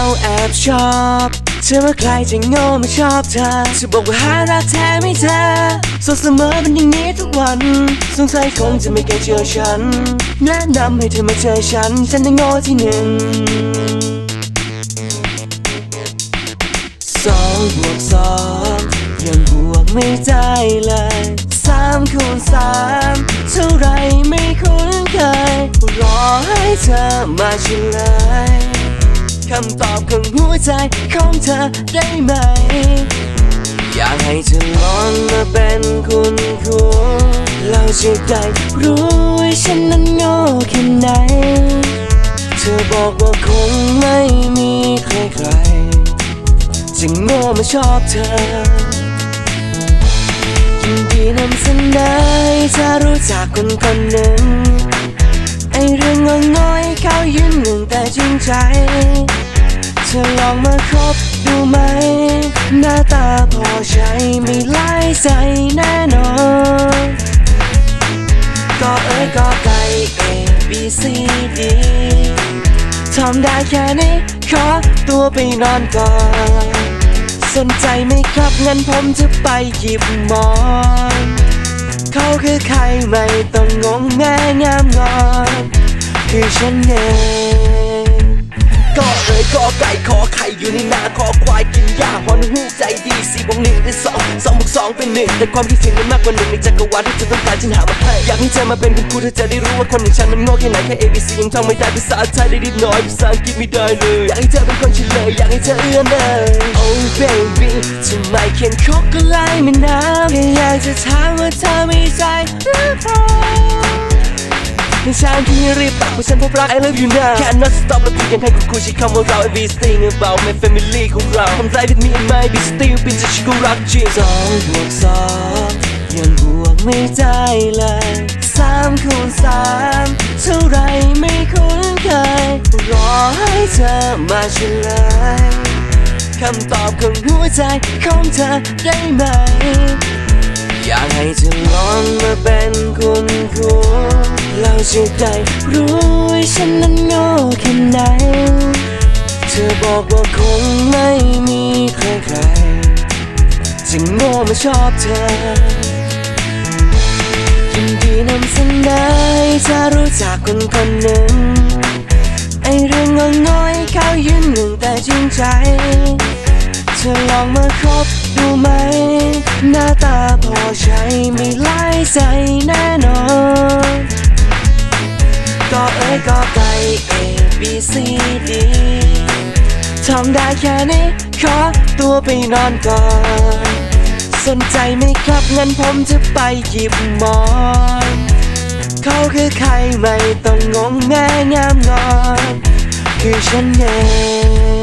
เราแอบชอบเชื่อว่าใครจะโง่ไม่ชอบเธอจะบอกว่าหารักแท้ไม่เจอสดเสมอเป็นอย่างนี้ทุกวัน สงสัยคงจะไม่เคยเจอฉัน แนะนำให้เธอมาเจอฉัน ฉันจะโง่ที่หนึ่งสองบวกสองยังบวกไม่ได้เลยสามคูณสามเท่าไรไม่คุ้นเคย รอให้เธอมาเฉลย คำตอบของหัวใจของเธอได้ไหม อยากให้เธอลองมาเป็นคุณครูเราจะได้รู้ว่าฉันนั้นโง่แค่ไหน เธอบอกว่าคงไม่มีใครใครๆจะโง่มาชอบเธอยินดีนำเสนอให้เธอรู้จักคนคนหนึ่งไอเรื่องงงงอยเขายืนหนึ่งแต่จริงใจ เธอลองมาคบดูไหม หน้าตาพอใช้ไม่ไล่ใจแน่นอน ก็เอ้ยก็ไก่ A B C D ทำได้แค่นี้ ขอตัวไปนอนก่อน สนใจไหมครับงั้นผมจะไปหยิบหมอนเขาคือใครไม่ต้องงงแง่งามงอน คือฉันเอง ก็เอ่ยก็ไก่ขอไข่อยู่ในนาคอควายกินหญ้าพอนหูใจดีสี่บวกหนึ่งได้สองสองบวกสองเป็นหนึ่งแต่ความคิดถึงมันมากกว่าหนึ่งในจักรวาลที่เธอต้องการฉันหามาให้อยากให้เธอมาเป็นคุณครูเธอจะได้รู้ว่าคนอย่างฉันมันโง่แค่ไหนแค่ A B C ยังท่องไม่ได้ภาษาไทยได้นิดหน่อยภาษาอังกฤษไม่ได้เลยอยากให้เธอเป็นคนเฉลยอยากให้เธอเอื้อนเลย Oh baby ทำไมเขียนคกก็ไล่ไม่น้ำแค่อยากจะถาม ในฉันที่รีบปากเพราะฉันพบรัก I love you now Cannot stop และพี่ยังให้คุณครูใช้คำว่าเรา Everything about my family ของเราทำใจผิดมีไม่ be still เป็นจะชิกูรักจริงสองบวกสองยังบวกไม่ได้เลยสามคูณสามเท่าไรไม่คุ้นเคยรอให้เธอมาเฉลยคำตอบของหัวใจของเธอได้ไหม อยากให้เธอ เราจะได้รู้ว่าฉันนั้นโง่แค่ไหน เธอบอกว่าคงไม่มีใครใครๆจะโง่มาชอบเธอยินดีนำเสนอให้เธอรู้จักคนคนหนึ่ง ไอเรื่องงงงอยเขายืนหนึ่งแต่จริงใจ เธอลองมาคบดูไหม หน้าตาพอใช้ไม่ไล่ใจแน่นอน ก็เอ้ยก็ไก่ A B C D ทำได้แค่นี้ ขอตัวไปนอนก่อน สนใจไหมครับงั้นผมจะไปหยิบหมอน เขาคือใครไม่ต้องงงแง่งามงอน คือฉันเอง